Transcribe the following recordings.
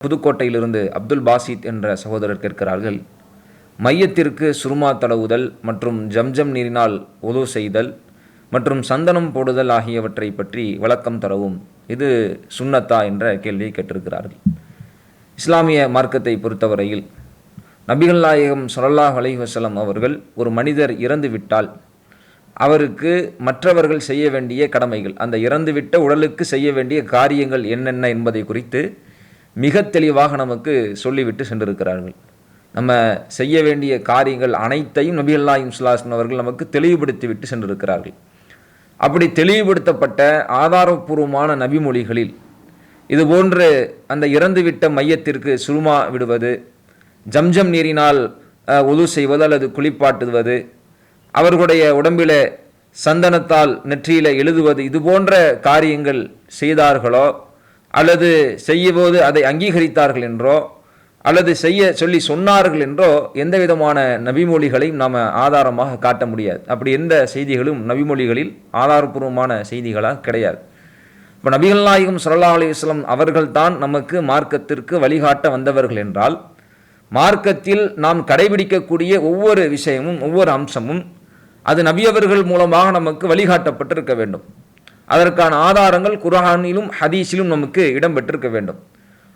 புதுக்கோட்டையிலிருந்து அப்துல் பாசித் என்ற சகோதரர் கேட்கிறார்கள் மையத்திற்கு சுருமா தடவுதல் மற்றும் ஜம்ஜம் நீரினால் உதவு செய்தல் மற்றும் சந்தனம் போடுதல் ஆகியவற்றை பற்றி விளக்கம் தரவும் இது சுன்னத்தா என்ற கேள்வியை கேட்டிருக்கிறார்கள். இஸ்லாமிய மார்க்கத்தை பொறுத்தவரையில் நபிகள் நாயகம் சொல்லாஹ் அலைஹி அவர்கள் ஒரு மனிதர் இறந்து விட்டால் அவருக்கு மற்றவர்கள் செய்ய வேண்டிய கடமைகள் அந்த இறந்துவிட்ட உடலுக்கு செய்ய வேண்டிய காரியங்கள் என்னென்ன என்பதை குறித்து மிக தெளிவாக நமக்கு சொல்லிவிட்டு சென்றிருக்கிறார்கள். நம்ம செய்ய வேண்டிய காரியங்கள் அனைத்தையும் நபிகள் நாயகம் அவர்கள் நமக்கு தெளிவுபடுத்தி விட்டு சென்றிருக்கிறார்கள். அப்படி தெளிவுபடுத்தப்பட்ட ஆதாரபூர்வமான நபிமொழிகளில் இதுபோன்று அந்த இறந்துவிட்ட மையத்திற்கு சுருமா விடுவது ஜம்ஜம் நீரினால் ஒது உது செய்வது அல்லது குளிப்பாட்டுவது அவர்களுடைய உடம்பில சந்தனத்தால் நெற்றியில் எழுதுவது இது போன்ற காரியங்கள் செய்தார்களோ அல்லது செய்யும்போது அதை அங்கீகரித்தார்கள் என்றோ அல்லது செய்ய சொல்லி சொன்னார்கள் என்றோ எந்த விதமான நபிமொழிகளையும் நாம் ஆதாரமாக காட்ட முடியாது. அப்படி எந்த செய்திகளும் நபிமொழிகளில் ஆதாரபூர்வமான செய்திகளாக கிடையாது. இப்போ நபிகள் நாயகம் ஸல்லல்லாஹு அலைஹி வஸல்லம் அவர்கள்தான் நமக்கு மார்க்கத்திற்கு வழிகாட்ட வந்தவர்கள் என்றால் மார்க்கத்தில் நாம் கடைபிடிக்கக்கூடிய ஒவ்வொரு விஷயமும் ஒவ்வொரு அம்சமும் அது நபியவர்கள் மூலமாக நமக்கு வழிகாட்டப்பட்டிருக்க வேண்டும். அதற்கான ஆதாரங்கள் குரஹானிலும் ஹதீஸிலும் நமக்கு இடம்பெற்றிருக்க வேண்டும்.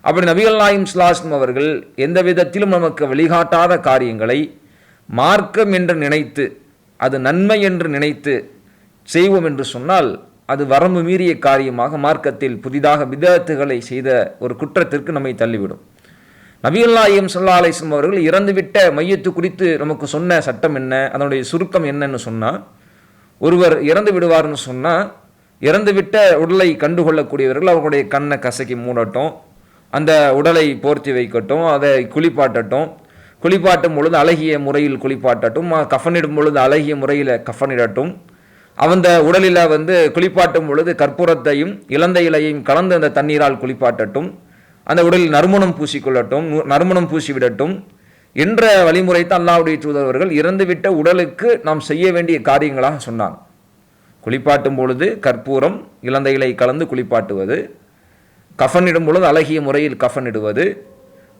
அப்படி நபிகள் நாயும் ஸ்லாஸ்லம் அவர்கள் எந்த விதத்திலும் நமக்கு வழிகாட்டாத காரியங்களை மார்க்கம் என்று நினைத்து அது நன்மை என்று நினைத்து செய்வோம் என்று சொன்னால் அது வரம்பு மீறிய காரியமாக மார்க்கத்தில் புதிதாக விதத்துகளை செய்த ஒரு குற்றத்திற்கு நம்மை தள்ளிவிடும். நபிகள் நாயகம் அலிஸ்லம் அவர்கள் இறந்துவிட்ட மையத்து குறித்து நமக்கு சொன்ன சட்டம் என்ன அதனுடைய சுருக்கம் என்னன்னு சொன்னால் ஒருவர் இறந்து விடுவார்னு சொன்னால் இறந்துவிட்ட உடலை கண்டுகொள்ளக்கூடியவர்கள் அவர்களுடைய கண்ணை கசக்கி மூடட்டும். அந்த உடலை போர்த்தி வைக்கட்டும் அதை குளிப்பாட்டட்டும். குளிப்பாட்டும் பொழுது அழகிய முறையில் குளிப்பாட்டட்டும் கஃனிடும் பொழுது அழகிய முறையில் கஃனிடட்டும். அந்த உடலில் வந்து குளிப்பாட்டும் பொழுது கற்பூரத்தையும் இளந்த இலையையும் கலந்து அந்த தண்ணீரால் குளிப்பாட்டட்டும். அந்த உடலில் நறுமணம் பூசிக்கொள்ளட்டும் நறுமணம் பூசி விடட்டும் என்ற வழிமுறைத்தான் அல்லாவுடைய தூதரவர்கள் இறந்துவிட்ட உடலுக்கு நாம் செய்ய வேண்டிய காரியங்களாக சொன்னாங்க. குளிப்பாட்டும் பொழுது கற்பூரம் இலந்தைகளை கலந்து குளிப்பாட்டுவது கஃனிடும் பொழுது அழகிய முறையில் கஃனிடுவது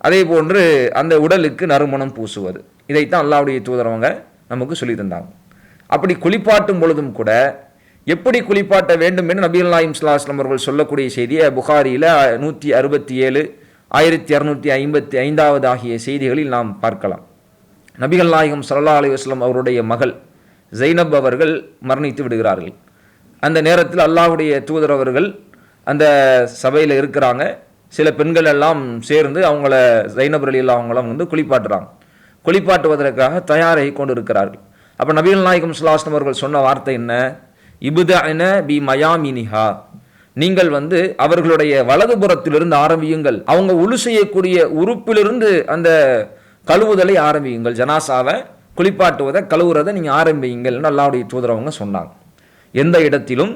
அதே போன்று அந்த உடலுக்கு நறுமணம் பூசுவது. இதைத்தான் அல்லாவுடைய தூதரவங்க நமக்கு சொல்லி தந்தாங்க. அப்படி குளிப்பாட்டும் பொழுதும் கூட எப்படி குளிப்பாட்ட வேண்டும் என்று நபீல் நாயிம் சுல்லாஸ்லம் அவர்கள் சொல்லக்கூடிய செய்தியை புகாரியில் நூற்றி அறுபத்தி ஏழு ஆயிரத்தி இரநூத்தி ஐம்பத்தி ஐந்தாவது ஆகிய செய்திகளில் நாம் பார்க்கலாம். நபிகள் நாயகம் சல்லா அலி வஸ்லம் அவருடைய மகள் ஜெய்னப் அவர்கள் மரணித்து விடுகிறார்கள். அந்த நேரத்தில் அல்லாஹுடைய தூதர் அவர்கள் அந்த சபையில் இருக்கிறாங்க. சில பெண்கள் எல்லாம் சேர்ந்து அவங்கள ஜைனப் அலி அவங்களாம் வந்து குளிப்பாட்டுறாங்க. குளிப்பாட்டுவதற்காக தயாராகி கொண்டு இருக்கிறார்கள் அப்போ நபீல் நாயகம் சுல்லாஸ்லம் அவர்கள் சொன்ன வார்த்தை என்ன? இபுதன பி மயாமினிஹா. நீங்கள் வந்து அவர்களுடைய வலதுபுறத்திலிருந்து ஆரம்பியுங்கள். அவங்க உழு செய்யக்கூடிய உறுப்பிலிருந்து அந்த கழுவுதலை ஆரம்பியுங்கள். ஜனாசாவை குளிப்பாட்டுவதை கழுவுறதை நீங்கள் ஆரம்பியுங்கள்னு அல்லாவுடைய தூதரவங்க சொன்னாங்க. எந்த இடத்திலும்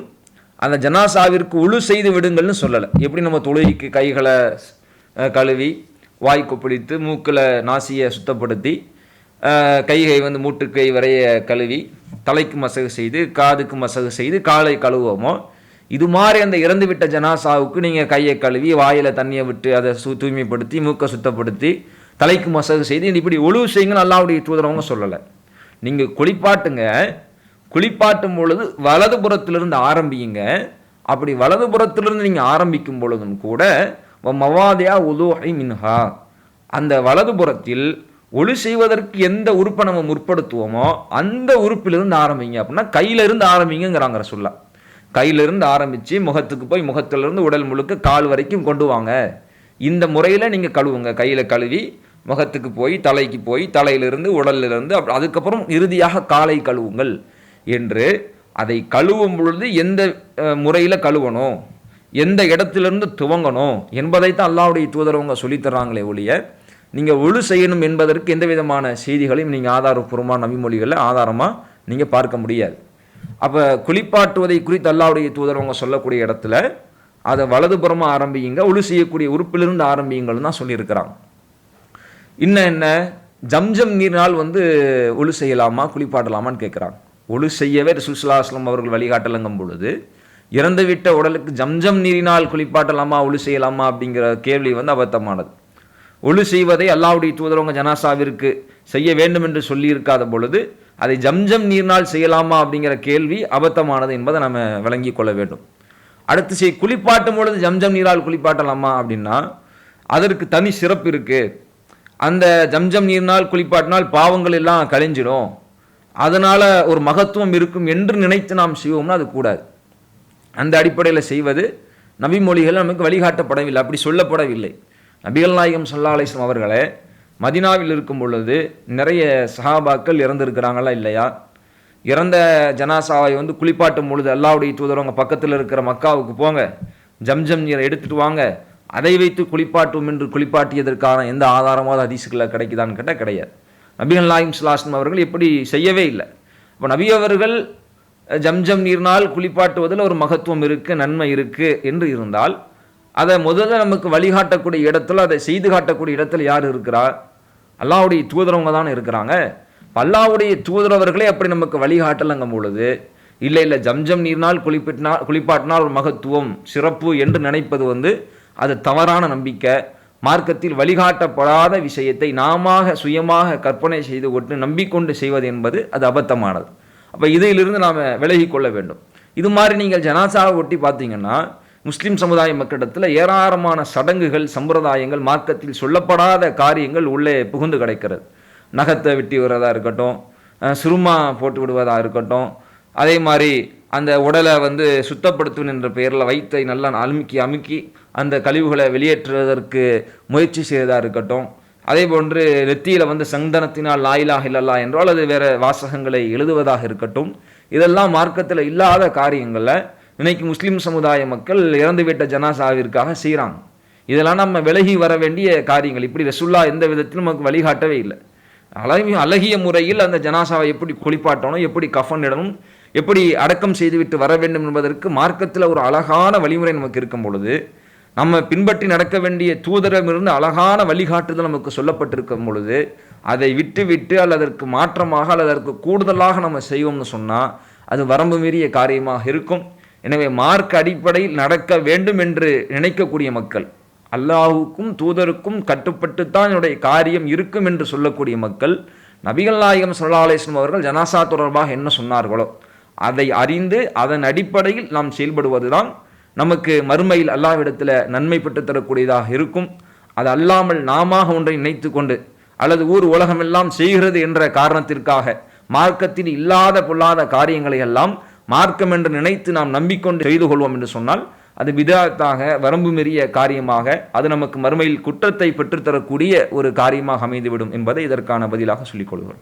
அந்த ஜனாசாவிற்கு உழு செய்து விடுங்கள்னு சொல்லலை. எப்படி நம்ம தொழுகைக்கு கைகளை கழுவி வாய் கொப்பளித்து மூக்கில் நாசியை சுத்தப்படுத்தி கைகை வந்து மூட்டுக்கை வரைய கழுவி தலைக்கு மசகு செய்து காதுக்கு மசகு செய்து காலை கழுவுவோமோ? இது மாதிரி அந்த இறந்துவிட்ட ஜனாசாவுக்கு நீங்கள் கையை கழுவி வாயில் தண்ணியை விட்டு அதை சு தூய்மைப்படுத்தி மூக்கை சுத்தப்படுத்தி தலைக்கு மசாஜ் செய்து இப்படி ஒழுவு செய்யுங்கன்னு அல்லாவுடைய தூதரவங்க சொல்லலை. நீங்கள் குளிப்பாட்டுங்க. குளிப்பாட்டும் பொழுது வலதுபுறத்திலிருந்து ஆரம்பியுங்க அப்படி வலதுபுறத்திலிருந்து நீங்கள் ஆரம்பிக்கும் பொழுதும் கூட மவாதியா உலோஹை மின்ஹா. அந்த வலதுபுறத்தில் ஒளி செய்வதற்கு எந்த உறுப்பை நம்ம முற்படுத்துவோமோ அந்த உறுப்பிலிருந்து ஆரம்பிங்க அப்படின்னா கையிலிருந்து ஆரம்பிங்கிறாங்க சொல்ல கையிலிருந்து ஆரம்பித்து முகத்துக்கு போய் முகத்திலிருந்து உடல் முழுக்க கால் வரைக்கும் கொண்டு வாங்க. இந்த முறையில் நீங்கள் கழுவுங்க. கையில் கழுவி முகத்துக்கு போய் தலைக்கு போய் தலையிலிருந்து உடலிலிருந்து அதுக்கப்புறம் இறுதியாக காலை கழுவுங்கள் என்று அதை கழுவும் பொழுது எந்த முறையில் கழுவணும் எந்த இடத்திலிருந்து துவங்கணும் என்பதைத்தான் அல்லாவுடைய தூதரவங்க சொல்லித்தர்றாங்களே ஒழிய நீங்கள் ஒழு செய்யணும் என்பதற்கு எந்த விதமான செய்திகளையும் நீங்கள் ஆதாரப்பூர்வமான நபிமொழிகளில் ஆதாரமாக நீங்கள் பார்க்க முடியாது. அப்போ குளிப்பாட்டுவதை குறித்து அல்லாவுடைய தூதரவங்க சொல்லக்கூடிய இடத்துல அதை வலதுபுறமாக ஆரம்பிங்க ஒழு செய்யக்கூடிய உறுப்பிலிருந்து ஆரம்பியுங்கள்னு தான் சொல்லியிருக்கிறாங்க. இன்னும் என்ன? ஜம்ஜம் நீரினால் வந்து ஒழு செய்யலாமா குளிப்பாட்டலாமான்னு கேட்குறாங்க ஒழு செய்யவே சுசுலாஸ்லம் அவர்கள் வழிகாட்டலங்கும் பொழுது இறந்துவிட்ட உடலுக்கு ஜம்ஜம் நீரினால் குளிப்பாட்டலாமா ஒழு செய்யலாமா அப்படிங்கிற கேள்வி வந்து அபத்தமானது. ஒழு செய்வதை அல்லாவுடைய தூதரவங்க ஜனாசாவிற்கு செய்ய வேண்டும் என்று சொல்லியிருக்காத பொழுது அதை ஜம்ஜம் நீர்னால் செய்யலாமா அப்படிங்கிற கேள்வி அபத்தமானது என்பதை நம்ம விளங்கி கொள்ள வேண்டும். அடுத்து செய் குளிப்பாட்டும் பொழுது ஜம்ஜம் நீரால் குளிப்பாட்டலாமா அப்படின்னா அதற்கு தனி சிறப்பு இருக்குது அந்த ஜம்ஜம் நீர்னால் குளிப்பாட்டினால் பாவங்கள் எல்லாம் கழிஞ்சிடும் அதனால் ஒரு மகத்துவம் இருக்கும் என்று நினைத்து நாம் செய்வோம்னா அது கூடாது. அந்த அடிப்படையில் செய்வது நபிமொழிகள் நமக்கு வழிகாட்டப்படவில்லை அப்படி சொல்லப்படவில்லை. நபிகள் நாயகம் சல்லா அலிஸ்லாம் அவர்களே மதினாவில் இருக்கும் பொழுது நிறைய சஹாபாக்கள் இறந்துருக்கிறாங்களா இல்லையா? இறந்த ஜனாசாவை வந்து குளிப்பாட்டும் பொழுது அல்லாவுடைய தூதரவங்க பக்கத்தில் இருக்கிற மக்காவுக்கு போங்க ஜம்ஜம் நீரை எடுத்துகிட்டு வாங்க அதை வைத்து குளிப்பாட்டும் என்று குளிப்பாட்டியதற்கான எந்த ஆதாரமாவது அதிசுகளில் கிடைக்குதான்னு கேட்டால் கிடையாது. நபிகள் நாயிம் சுலாஸ்லம் அவர்கள் எப்படி செய்யவே இல்லை. அப்போ நபி அவர்கள் ஜம்ஜம் நீர்னால் குளிப்பாட்டுவதில் ஒரு மகத்துவம் இருக்குது நன்மை இருக்குது என்று இருந்தால் அதை முதல்ல நமக்கு வழிகாட்டக்கூடிய இடத்துல அதை செய்து காட்டக்கூடிய இடத்துல யார் இருக்கிறா? அல்லாவுடைய தூதரவங்க தானே இருக்கிறாங்க. அல்லாவுடைய தூதரவர்களே அப்படி நமக்கு வழிகாட்டலங்கும் பொழுது இல்லை இல்லை ஜம்ஜம் நீர்னால் குளிப்பிட்டினால் குளிப்பாட்டினால் ஒரு மகத்துவம் சிறப்பு என்று நினைப்பது வந்து அது தவறான நம்பிக்கை மார்க்கத்தில் வழிகாட்டப்படாத விஷயத்தை நாமாக சுயமாக கற்பனை செய்து கொண்டு நம்பிக்கொண்டு செய்வது என்பது அது அபத்தமானது. அப்போ இதிலிருந்து நாம் விலகி கொள்ள வேண்டும். இது மாதிரி நீங்கள் ஜனாசாவை ஒட்டி பார்த்தீங்கன்னா முஸ்லிம் சமுதாய மக்களிடத்தில் ஏராளமான சடங்குகள் சம்பிரதாயங்கள் மார்க்கத்தில் சொல்லப்படாத காரியங்கள் உள்ளே புகுந்து கிடைக்கிறது. நகத்தை வெட்டி விடுறதா இருக்கட்டும் சுருமா போட்டு விடுவதாக இருக்கட்டும் அதே மாதிரி அந்த உடலை வந்து சுத்தப்படுத்துவன் என்ற பெயரில் வயிற்றை நல்லா அமுக்கி அமுக்கி அந்த கழிவுகளை வெளியேற்றுவதற்கு முயற்சி செய்ததாக இருக்கட்டும். அதே போன்று நெத்தியில் வந்து சந்தனத்தினால் லாயிலாக இல்லல்லா என்றோ அல்லது வேற வாசகங்களை எழுதுவதாக இருக்கட்டும். இதெல்லாம் மார்க்கத்தில் இல்லாத காரியங்களை இன்னைக்கு முஸ்லீம் சமுதாய மக்கள் இறந்துவிட்ட ஜனாசாவிற்காக செய்கிறாங்க இதெல்லாம் நம்ம விலகி வர வேண்டிய காரியங்கள். இப்படி ரசுல்லா எந்த விதத்திலும் நமக்கு வழிகாட்டவே இல்லை. அழகிய அழகிய முறையில் அந்த ஜனாசாவை எப்படி குளிப்பாட்டணும் எப்படி கஃன் இடணும் எப்படி அடக்கம் செய்துவிட்டு வர வேண்டும் என்பதற்கு மார்க்கத்தில் ஒரு அழகான வழிமுறை நமக்கு இருக்கும் பொழுது நம்ம பின்பற்றி நடக்க வேண்டிய தூதரமிருந்து அழகான வழிகாட்டுதல் நமக்கு சொல்லப்பட்டிருக்கும் பொழுது அதை விட்டுவிட்டு அல்லது அதற்கு மாற்றமாக அல்லது அதற்கு கூடுதலாக நம்ம செய்வோம்னு சொன்னால் அது வரம்பு மீறிய காரியமாக இருக்கும். எனவே மார்க் அடிப்படையில் நடக்க வேண்டும் என்று நினைக்கக்கூடிய மக்கள் அல்லாஹுக்கும் தூதருக்கும் கட்டுப்பட்டுத்தான் என்னுடைய காரியம் இருக்கும் என்று சொல்லக்கூடிய மக்கள் நபிகள் நாயகம் ஸல்லல்லாஹு அவர்கள் ஜனாசா தொடர்பாக என்ன சொன்னார்களோ அதை அறிந்து அதன் அடிப்படையில் நாம் செயல்படுவதுதான் நமக்கு மறுமையில் அல்லாவிடத்தில் நன்மை பெற்று தரக்கூடியதாக இருக்கும். அது அல்லாமல் நாம ஒன்றை நினைத்து கொண்டு அல்லது ஊர் உலகமெல்லாம் செய்கிறது என்ற காரணத்திற்காக மார்க்கத்தில் இல்லாத பொல்லாத காரியங்களை எல்லாம் மார்க்கம் என்று நினைத்து நாம் நம்பிக்கொண்டு செய்து கொள்வோம் என்று சொன்னால் அது விதாத்தாக வரம்பு மீறிய காரியமாக அது நமக்கு மறுமையில் குற்றத்தை பெற்றுத்தரக்கூடிய ஒரு காரியமாக அமைந்துவிடும் என்பதை இதற்கான பதிலாக சொல்லிக் கொள்கிறோம்.